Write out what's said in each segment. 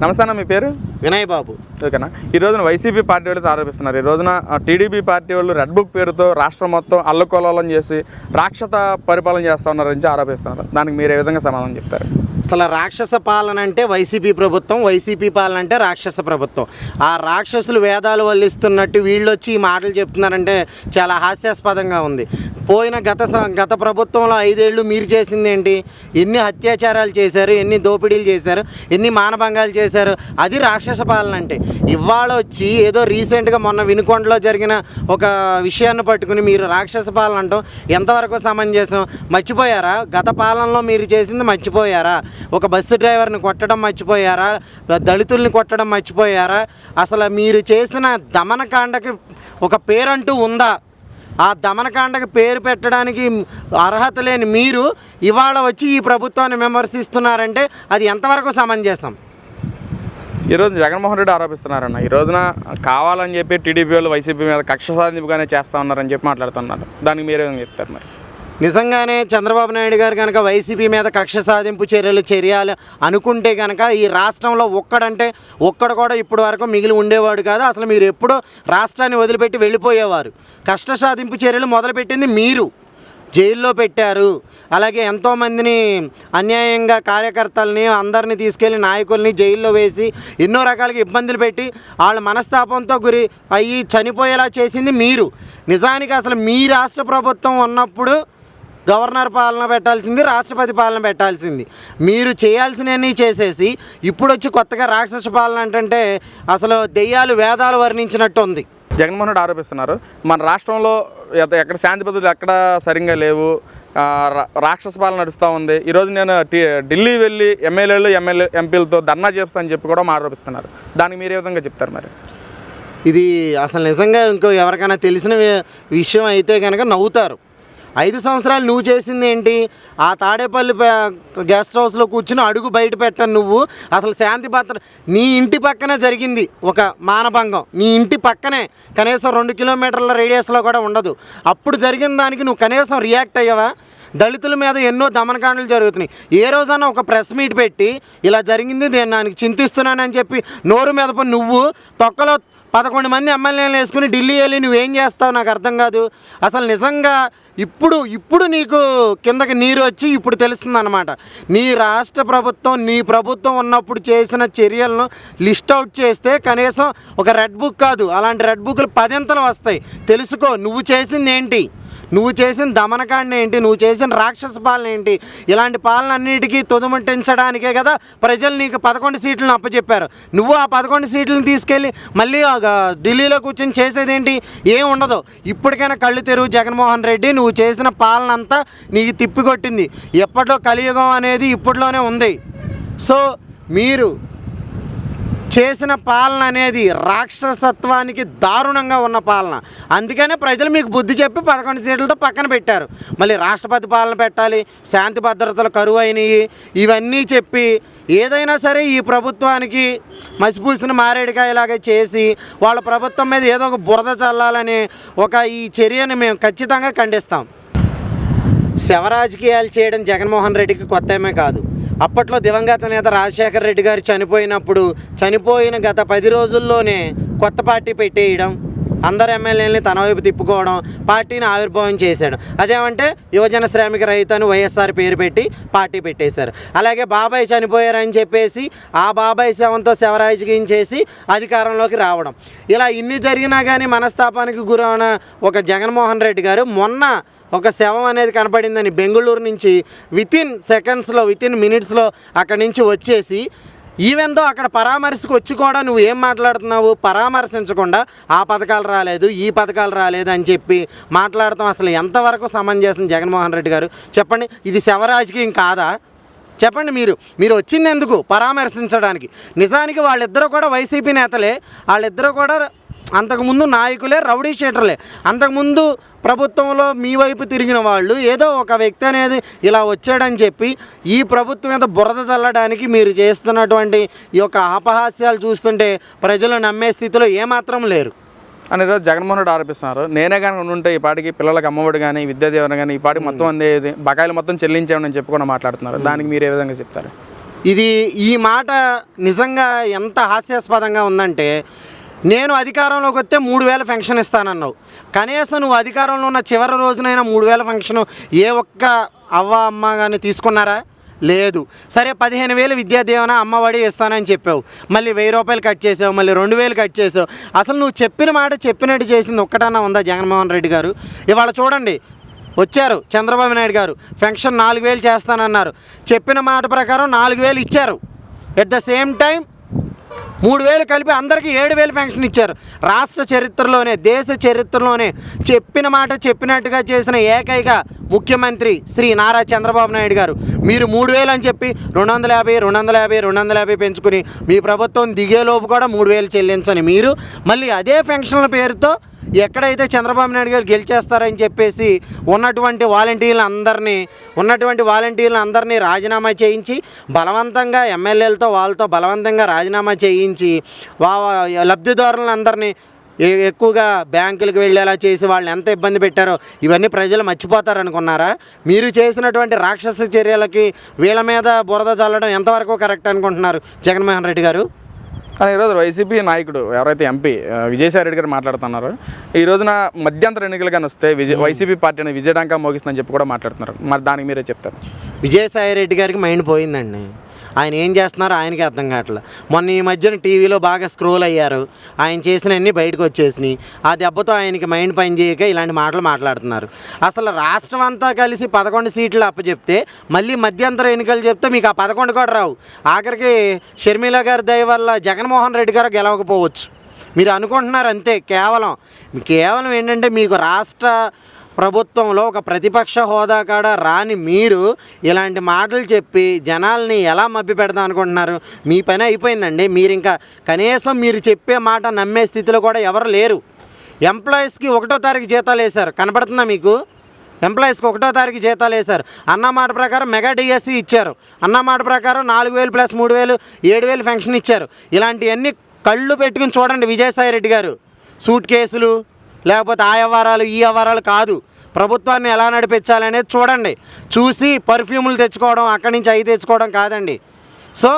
నమస్తే మీ పేరు? వినయ్ బాబు. ఓకేనా ఈ రోజున వైసీపీ పార్టీ వాళ్ళు ఆరోపిస్తున్నారు. ఈ రోజున టీడీపీ పార్టీ వాళ్ళు రెడ్ బుక్ పేరుతో రాష్ట్రం మొత్తం అల్లకొల్లోలం చేసి రాక్షస పరిపాలన చేస్తా ఉన్నారని ఆరోపిస్తున్నారు. దానికి మీరు ఏ విధంగా సమాధానం చెప్తారు? అసలు రాక్షస పాలన అంటే వైసీపీ ప్రభుత్వం వైసీపీ పాలన అంటే రాక్షస ప్రభుత్వం. ఆ రాక్షసులు వేదాలు వల్లిస్తున్నట్టు వీళ్ళు వచ్చి ఈ మాటలు చెప్తున్నారంటే చాలా హాస్యాస్పదంగా ఉంది. పోయిన గత స- గత ప్రభుత్వంలో ఐదేళ్ళు మీరు చేసింది ఏంటి ఎన్ని అత్యాచారాలు చేశారు? ఎన్ని దోపిడీలు చేశారు? ఎన్ని మానభంగాలు చేశారు? అది రాక్షస పాలన అంటే. ఇవాళ వచ్చి ఏదో రీసెంట్గా మొన్న వినుకొండలో జరిగిన ఒక విషయాన్ని పట్టుకుని మీరు రాక్షస పాలన అంటాం. ఎంతవరకు సమంజసం? మర్చిపోయారా? గత పాలనలో మీరు చేసింది మర్చిపోయారా? ఒక బస్సు డ్రైవర్ని కొట్టడం మర్చిపోయారా? దళితుల్ని కొట్టడం మర్చిపోయారా? అసలు మీరు చేసిన దమనకాండకి ఒక పేరంటూ ఉందా? ఆ దమనకాండకు పేరు పెట్టడానికి అర్హత లేని మీరు ఇవాళ వచ్చి ఈ ప్రభుత్వాన్ని విమర్శిస్తున్నారంటే అది ఎంతవరకు సమంజసం? ఈరోజు జగన్మోహన్ రెడ్డి ఆరోపిస్తున్నారన్న. ఈ రోజున కావాలని చెప్పి టీడీపీ వాళ్ళు వైసీపీ మీద కక్ష సాధింపుగానే చేస్తా ఉన్నారని చెప్పి మాట్లాడుతున్నారు. దానికి మీరు చెప్తారు మరి? నిజంగానే చంద్రబాబు నాయుడు గారు కనుక వైసీపీ మీద కక్ష సాధింపు చర్యలు చర్యలు అనుకుంటే కనుక ఈ రాష్ట్రంలో ఒక్కడంటే ఒక్కడు కూడా ఇప్పటి వరకు మిగిలి ఉండేవాడు కాదు. అసలు మీరు ఎప్పుడో రాష్ట్రాన్ని వదిలిపెట్టి వెళ్ళిపోయేవారు. కష్ట సాధింపు చర్యలు మొదలుపెట్టింది మీరు. జైల్లో పెట్టారు. అలాగే ఎంతోమందిని అన్యాయంగా కార్యకర్తలని అందరినీ తీసుకెళ్ళి నాయకుల్ని జైల్లో వేసి ఎన్నో రకాలుగా ఇబ్బందులు పెట్టి వాళ్ళ మనస్తాపంతో గురి అయ్యి చనిపోయేలా చేసింది మీరు. నిజానికి అసలు మీ రాష్ట్ర ప్రభుత్వం ఉన్నప్పుడు గవర్నర్ పాలన పెట్టాల్సింది రాష్ట్రపతి పాలన పెట్టాల్సింది. మీరు చేయాల్సినవన్నీ చేసేసి ఇప్పుడు వచ్చి కొత్తగా రాక్షస పాలన అంటే అసలు దెయ్యాలు వేదాలు వర్ణించినట్టు ఉంది జగన్మోహన్ రెడ్డి ఆరోపిస్తున్నారు. మన రాష్ట్రంలో ఎక్కడ శాంతి భద్రతలు ఎక్కడ సరిగ్గా లేవు. రాక్షస పాలన నడుస్తూ ఉంది. ఈరోజు నేను టీ ఢిల్లీ వెళ్ళి ఎమ్మెల్యేలు ఎమ్మెల్యే ఎంపీలతో ధర్నా చేస్తానని చెప్పి కూడా ఆరోపిస్తున్నారు. దానికి మీరు ఏ విధంగా చెప్తారు మరి? ఇది అసలు నిజంగా ఇంకో ఎవరికైనా తెలిసిన విషయం అయితే కనుక నవ్వుతారు. ఐదు సంవత్సరాలు నువ్వు చేసింది ఏంటి ఆ తాడేపల్లి గెస్ట్ హౌస్లో కూర్చుని అడుగు బయట పెట్టను నువ్వు. అసలు శాంతి పాత్ర నీ ఇంటి పక్కనే జరిగింది ఒక మానభంగం. నీ ఇంటి పక్కనే కనీసం రెండు కిలోమీటర్ల రేడియస్లో కూడా ఉండదు. అప్పుడు జరిగిన దానికి నువ్వు కనీసం రియాక్ట్ అయ్యావా? దళితుల మీద ఎన్నో దమనకాండలు జరుగుతున్నాయి. ఏ రోజైనా ఒక ప్రెస్ మీట్ పెట్టి ఇలా జరిగింది నేను దానికి చింతిస్తున్నానని చెప్పి నోరు మీద నువ్వు తొక్కలో పదకొండు మంది ఎమ్మెల్యేలు వేసుకుని ఢిల్లీ వెళ్ళి నువ్వేం చేస్తావు? నాకు అర్థం కాదు. అసలు నిజంగా ఇప్పుడు ఇప్పుడు నీకు కిందకి నీరు వచ్చి ఇప్పుడు తెలుస్తుంది అనమాట నీ రాష్ట్ర ప్రభుత్వం నీ ప్రభుత్వం ఉన్నప్పుడు చేసిన చర్యలను లిస్ట్ అవుట్ చేస్తే కనీసం ఒక రెడ్ బుక్ కాదు. అలాంటి రెడ్ బుక్లు పదింతలు వస్తాయి. తెలుసుకో నువ్వు చేసింది ఏంటి నువ్వు చేసిన దమనకాండ ఏంటి నువ్వు చేసిన రాక్షస పాలన ఏంటి ఇలాంటి పాలన అన్నిటికీ తుదముట్టించడానికే కదా ప్రజలు నీకు పదకొండు సీట్లను అప్పచెప్పారు. నువ్వు ఆ పదకొండు సీట్లను తీసుకెళ్ళి మళ్ళీ ఢిల్లీలో కూర్చొని చేసేదేంటి? ఏం ఉండదు. ఇప్పటికైనా కళ్ళు తెరువు జగన్మోహన్ రెడ్డి నువ్వు చేసిన పాలన అంతా నీకు తిప్పికొట్టింది. ఎప్పట్లో కలియుగం అనేది ఇప్పట్లోనే ఉంది. సో మీరు చేసిన పాలన అనేది రాక్షసత్వానికి దారుణంగా ఉన్న పాలన. అందుకనే ప్రజలు మీకు బుద్ధి చెప్పి పదకొండు సీట్లతో పక్కన పెట్టారు. మళ్ళీ రాష్ట్రపతి పాలన పెట్టాలి శాంతి భద్రతలు కరువు అయినాయి ఇవన్నీ చెప్పి ఏదైనా సరే ఈ ప్రభుత్వానికి మసిపూసిన మారేడికాయలాగా చేసి వాళ్ళ ప్రభుత్వం మీద ఏదో ఒక బురద చల్లాలనే ఒక ఈ చర్యని మేము ఖచ్చితంగా ఖండిస్తాం. శవరాజకీయాలు చేయడం జగన్మోహన్ రెడ్డికి కొత్త ఏమీ కాదు. అప్పట్లో దివంగత నేత రాజశేఖర రెడ్డి గారు చనిపోయినప్పుడు చనిపోయిన గత పది రోజుల్లోనే కొత్త పార్టీ పెట్టేయడం అందరు ఎమ్మెల్యేలని తన వైపు తిప్పుకోవడం పార్టీని ఆవిర్భావం చేశాడు. అదేమంటే యువజన శ్రామిక రైతు అని వైఎస్ఆర్ పేరు పెట్టి పార్టీ పెట్టేశారు. అలాగే బాబాయ్ చనిపోయారని చెప్పేసి ఆ బాబాయ్ శవంతో శవరాజకీయం చేసి అధికారంలోకి రావడం. ఇలా ఇన్ని జరిగినా కానీ మనస్తాపానికి గురైన ఒక జగన్మోహన్ రెడ్డి గారు మొన్న ఒక శవం అనేది కనపడిందని బెంగళూరు నుంచి వితిన్ సెకండ్స్లో వితిన్ మినిట్స్లో అక్కడి నుంచి వచ్చేసి ఈవెందో అక్కడ పరామర్శకు వచ్చి కూడా నువ్వు ఏం మాట్లాడుతున్నావు? పరామర్శించకుండా ఆ పథకాలు రాలేదు ఈ పథకాలు రాలేదు అని చెప్పి మాట్లాడటం అసలు ఎంతవరకు సమంజసం జగన్మోహన్ రెడ్డి గారు? చెప్పండి ఇది శవరాజకీయం కాదా? చెప్పండి మీరు. మీరు వచ్చింది ఎందుకు? పరామర్శించడానికి. నిజానికి వాళ్ళిద్దరూ కూడా వైసీపీ నేతలే. వాళ్ళిద్దరూ కూడా అంతకుముందు నాయకులే రౌడీ షీటర్లే. అంతకుముందు ప్రభుత్వంలో మీ వైపు తిరిగిన వాళ్ళు ఏదో ఒక వ్యక్తి అనేది ఇలా వచ్చాడని చెప్పి ఈ ప్రభుత్వం మీద బురద చల్లడానికి మీరు చేస్తున్నటువంటి ఈ యొక్క అపహాస్యాలు చూస్తుంటే ప్రజలు నమ్మే స్థితిలో ఏమాత్రం లేరు. అని ఈరోజు జగన్మోహన్ రెడ్డి ఆరోపిస్తున్నారు. నేనే కనుక ఉంటే ఈ పాటికి పిల్లలకి అమ్మఒడి కానీ విద్యాదీవన కానీ ఈ పాటికి మొత్తం అందేది బకాయిలు మొత్తం చెల్లించామని చెప్పి కూడా మాట్లాడుతున్నారు దానికి మీరు ఏ విధంగా చెప్తారు? ఇది ఈ మాట నిజంగా ఎంత హాస్యాస్పదంగా ఉందంటే నేను అధికారంలోకి వస్తే మూడు వేల ఫంక్షన్ ఇస్తానన్నావు. కనీసం నువ్వు అధికారంలో ఉన్న చివరి రోజునైనా మూడు వేల ఫంక్షన్ ఏ ఒక్క అవ్వ అమ్మ కానీ తీసుకున్నారా? లేదు. సరే పదిహేను వేలు విద్యా దీవెన అమ్మఒడి ఇస్తానని చెప్పావు. మళ్ళీ వెయ్యి రూపాయలు కట్ చేసావు మళ్ళీ రెండు వేలు కట్ చేసావు. అసలు నువ్వు చెప్పిన మాట చెప్పినట్టు చేసింది ఒక్కటన్నా ఉందా జగన్మోహన్ రెడ్డి గారు? ఇవాళ చూడండి. వచ్చారు చంద్రబాబు నాయుడు గారు. పెన్షన్ నాలుగు వేలు చేస్తానన్నారు. చెప్పిన మాట ప్రకారం నాలుగు వేలు ఇచ్చారు. ఎట్ ద సేమ్ టైం మూడు వేలు కలిపి అందరికీ ఏడు వేలు పెన్షన్ ఇచ్చారు. రాష్ట్ర చరిత్రలోనే దేశ చరిత్రలోనే చెప్పిన మాట చెప్పినట్టుగా చేసిన ఏకైక ముఖ్యమంత్రి శ్రీ నారా చంద్రబాబు నాయుడు గారు. మీరు మూడు వేలు అని చెప్పి రెండు వందల యాభై రెండు వందల యాభై రెండు వందల యాభై పెంచుకుని మీ ప్రభుత్వం దిగేలోపు కూడా మూడు వేలు చెల్లించని మీరు. మళ్ళీ అదే పెన్షన్ల పేరుతో ఎక్కడైతే చంద్రబాబు నాయుడు గారు గెలిచేస్తారని చెప్పేసి ఉన్నటువంటి వాలంటీర్లు అందరినీ ఉన్నటువంటి వాలంటీర్లు అందరినీ రాజీనామా చేయించి బలవంతంగా ఎమ్మెల్యేలతో వాళ్ళతో బలవంతంగా రాజీనామా చేయించి వా లబ్ధిదారులను అందరినీ ఎక్కువగా బ్యాంకులకు వెళ్ళేలా చేసి వాళ్ళు ఎంత ఇబ్బంది పెట్టారో ఇవన్నీ ప్రజలు మర్చిపోతారనుకున్నారా? మీరు చేసినటువంటి రాక్షస చర్యలకి వీళ్ళ మీద బురద చల్లడం ఎంతవరకు కరెక్ట్ అనుకుంటున్నారు జగన్మోహన్ రెడ్డి గారు? కానీ ఈరోజు వైసీపీ నాయకుడు ఎవరైతే ఎంపీ విజయసాయి రెడ్డి గారు మాట్లాడుతున్నారు. ఈ రోజున మధ్యంతర ఎన్నికలు కానీ వస్తే విజయ్ వైసీపీ పార్టీని విజయడాంకా మోగిస్తుందని చెప్పి కూడా మాట్లాడుతున్నారు. మరి దానికి మీరే చెప్తారు. విజయసాయి రెడ్డి గారికి మైండ్ పోయిందండి. ఆయన ఏం చేస్తున్నారో ఆయనకి అర్థం కావట్లేదు మొన్న ఈ మధ్యన టీవీలో బాగా స్క్రోల్ అయ్యారు. ఆయన చేసినవన్నీ బయటకు వచ్చేసినాయి. ఆ దెబ్బతో ఆయనకి మైండ్ పని చేయక ఇలాంటి మాటలు మాట్లాడుతున్నారు. అసలు రాష్ట్రం అంతా కలిసి పదకొండు సీట్లు అప్పచెప్తే మళ్ళీ మధ్యంతర ఎన్నికలు చెప్తే మీకు ఆ పదకొండు కూడా రావు. ఆఖరికి షర్మిల గారి దయ వల్ల జగన్మోహన్ రెడ్డి గారు గెలవకపోవచ్చు. మీరు అనుకుంటున్నారు అంతే కేవలం. కేవలం ఏంటంటే మీకు రాష్ట్ర ప్రభుత్వంలో ఒక ప్రతిపక్ష హోదా కాడ రాని మీరు ఇలాంటి మాటలు చెప్పి జనాల్ని ఎలా మభ్య పెడదాం అనుకుంటున్నారు? మీ పని అయిపోయిందండి. మీరు ఇంకా కనీసం మీరు చెప్పే మాట నమ్మే స్థితిలో కూడా ఎవరు లేరు. ఎంప్లాయీస్కి ఒకటో తారీఖు జీతాలు వేశారు. కనపడుతుందా మీకు? ఎంప్లాయీస్కి ఒకటో తారీఖు జీతాలు వేశారు. అన్న మాట ప్రకారం మెగా డిఎస్సి ఇచ్చారు. అన్న మాట ప్రకారం నాలుగు వేలు ప్లస్ మూడు వేలు ఏడు వేలు ఫంక్షన్ ఇచ్చారు. ఇలాంటివన్నీ కళ్ళు పెట్టుకుని చూడండి విజయసాయి రెడ్డి గారు. సూట్ కేసులు లేకపోతే ఆ వ్యవహారాలు ఈ వ్యవహారాలు కాదు. ప్రభుత్వాన్ని ఎలా నడిపించాలనేది చూడండి. చూసి పర్ఫ్యూములు తెచ్చుకోవడం అక్కడి నుంచి అవి తెచ్చుకోవడం కాదండి. సో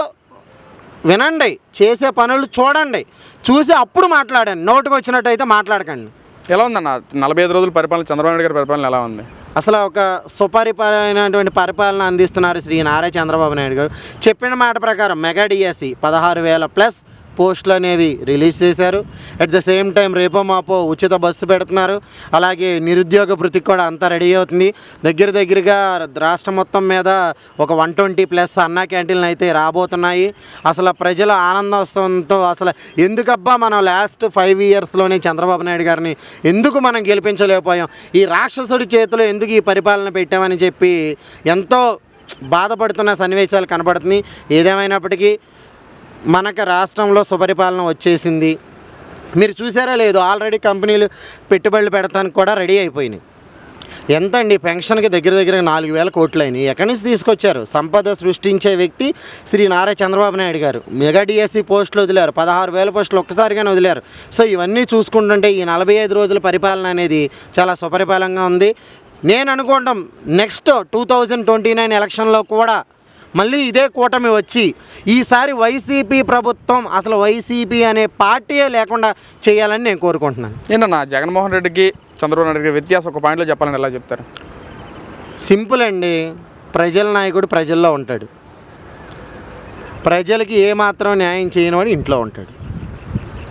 వినండి. చేసే పనులు చూడండి. చూసి అప్పుడు మాట్లాడండి. నోటుకు వచ్చినట్టు అయితే మాట్లాడకండి. ఎలా ఉందన్న? నలభై ఐదు రోజుల పరిపాలన చంద్రబాబు నాయుడు గారి పరిపాలన ఎలా ఉంది? అసలు ఒక సుపరిపాలైనటువంటి పరిపాలన అందిస్తున్నారు శ్రీ నారా చంద్రబాబు నాయుడు గారు. చెప్పిన మాట ప్రకారం మెగా డిఎస్సి పదహారు వేల ప్లస్ పోస్టులు అనేవి రిలీజ్ చేశారు. అట్ ద సేమ్ టైం రేపో మాపో ఉచిత బస్సు పెడుతున్నారు. అలాగే నిరుద్యోగ వృత్తికి కూడా అంతా రెడీ అవుతుంది. దగ్గర దగ్గరగా రాష్ట్రం మొత్తం మీద ఒక వన్ ట్వంటీ ప్లస్ అన్నా క్యాంటీన్లు అయితే రాబోతున్నాయి. అసలు ప్రజల ఆనందోత్సవంతో అసలు ఎందుకబ్బా మనం లాస్ట్ ఫైవ్ ఇయర్స్లోనే చంద్రబాబు నాయుడు గారిని ఎందుకు మనం గెలిపించలేకపోయాం? ఈ రాక్షసుడి చేతిలో ఎందుకు ఈ పరిపాలన పెట్టామని చెప్పి ఎంతో బాధపడుతున్న సన్నివేశాలు కనబడుతున్నాయి. ఏదేమైనప్పటికీ మనకు రాష్ట్రంలో సుపరిపాలన వచ్చేసింది. మీరు చూసారా లేదు ఆల్రెడీ కంపెనీలు పెట్టుబడులు పెడతానికి కూడా రెడీ అయిపోయినాయి. ఎంత అండి పెన్షన్కి దగ్గర దగ్గర నాలుగు వేల కోట్లు అయినాయి. ఎక్కడి నుంచి తీసుకొచ్చారు? సంపద సృష్టించే వ్యక్తి శ్రీ నారా చంద్రబాబు నాయుడు గారు. మెగా డిఎస్సి పోస్టులు వదిలారు. పదహారు వేల పోస్టులు ఒక్కసారిగానే వదిలారు. సో ఇవన్నీ చూసుకుంటుంటే ఈ నలభై ఐదు రోజుల పరిపాలన అనేది చాలా సుపరిపాలనగా ఉంది. నేను అనుకోవటం next two thousand twenty nine ఎలక్షన్లో కూడా మళ్ళీ ఇదే కూటమి వచ్చి ఈసారి వైసీపీ ప్రభుత్వం అసలు వైసీపీ అనే పార్టీయే లేకుండా చేయాలని నేను కోరుకుంటున్నాను. ఏంటన్నా జగన్మోహన్ రెడ్డికి చంద్రబాబు నాయుడు గారి వ్యత్యాసం ఒక పాయింట్లో చెప్పాలని ఎలా చెప్తారు? సింపుల్ అండి. ప్రజల నాయకుడు ప్రజల్లో ఉంటాడు. ప్రజలకి ఏమాత్రం న్యాయం చేయనివాడు ఇంట్లో ఉంటాడు.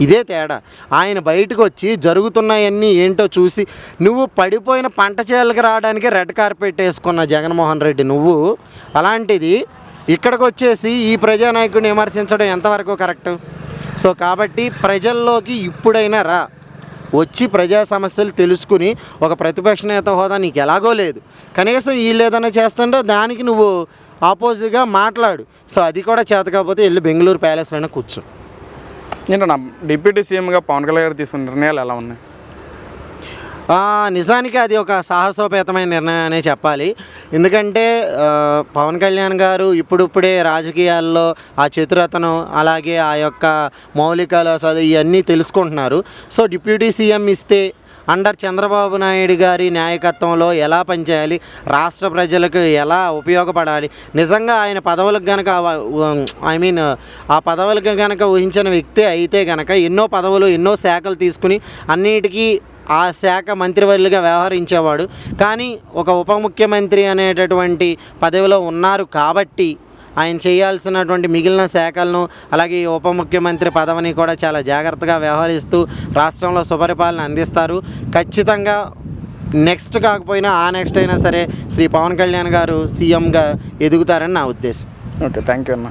ఇదే తేడా. ఆయన బయటకు వచ్చి జరుగుతున్నాయన్నీ ఏంటో చూసి నువ్వు పడిపోయిన పంట చేయాలకి రావడానికి రెడ్ కార్పెట్ వేసుకున్న జగన్మోహన్ రెడ్డి నువ్వు అలాంటిది ఇక్కడికి వచ్చేసి ఈ ప్రజానాయకుడిని విమర్శించడం ఎంతవరకు కరెక్ట్? సో కాబట్టి ప్రజల్లోకి ఇప్పుడైనా రా. వచ్చి ప్రజా సమస్యలు తెలుసుకుని ఒక ప్రతిపక్ష నేత హోదా నీకు ఎలాగో లేదు. కనీసం వీళ్ళు ఏదైనా చేస్తుంటే దానికి నువ్వు ఆపోజిట్గా మాట్లాడు. సో అది కూడా చేత కాకపోతే వెళ్ళి బెంగళూరు ప్యాలెస్లోనే కూర్చో. ఏంటన్నా డిప్యూటీ సీఎంగా పవన్ కళ్యాణ్ గారు తీసుకున్న నిర్ణయాలు ఎలా ఉన్నాయి? నిజానికి అది ఒక సాహసోపేతమైన నిర్ణయం అనే చెప్పాలి. ఎందుకంటే పవన్ కళ్యాణ్ గారు ఇప్పుడిప్పుడే రాజకీయాల్లో ఆ చతురతను అలాగే ఆ యొక్క మౌలికలు అసలు ఇవన్నీ తెలుసుకుంటున్నారు. సో డిప్యూటీ సీఎం ఇస్తే అండర్ చంద్రబాబు నాయుడు గారి నాయకత్వంలో ఎలా పనిచేయాలి? రాష్ట్ర ప్రజలకు ఎలా ఉపయోగపడాలి? నిజంగా ఆయన పదవులకు గనక ఐ మీన్ ఆ పదవులకు గనక ఊహించిన వ్యక్తి అయితే గనక ఎన్నో పదవులు ఎన్నో శాఖలు తీసుకుని అన్నిటికీ ఆ శాఖ మంత్రివర్యులుగా వ్యవహరించేవాడు. కానీ ఒక ఉప ముఖ్యమంత్రి అనేటటువంటి పదవిలో ఉన్నారు కాబట్టి ఆయన చేయాల్సినటువంటి మిగిలిన శాఖలను అలాగే ఉప ముఖ్యమంత్రి పదవిని కూడా చాలా జాగ్రత్తగా వ్యవహరిస్తూ రాష్ట్రంలో సుపరిపాలన అందిస్తారు. ఖచ్చితంగా నెక్స్ట్ కాకపోయినా ఆ నెక్స్ట్ అయినా సరే శ్రీ పవన్ కళ్యాణ్ గారు సీఎంగా ఎదుగుతారని నా ఉద్దేశం. ఓకే థ్యాంక్ యూ అన్న.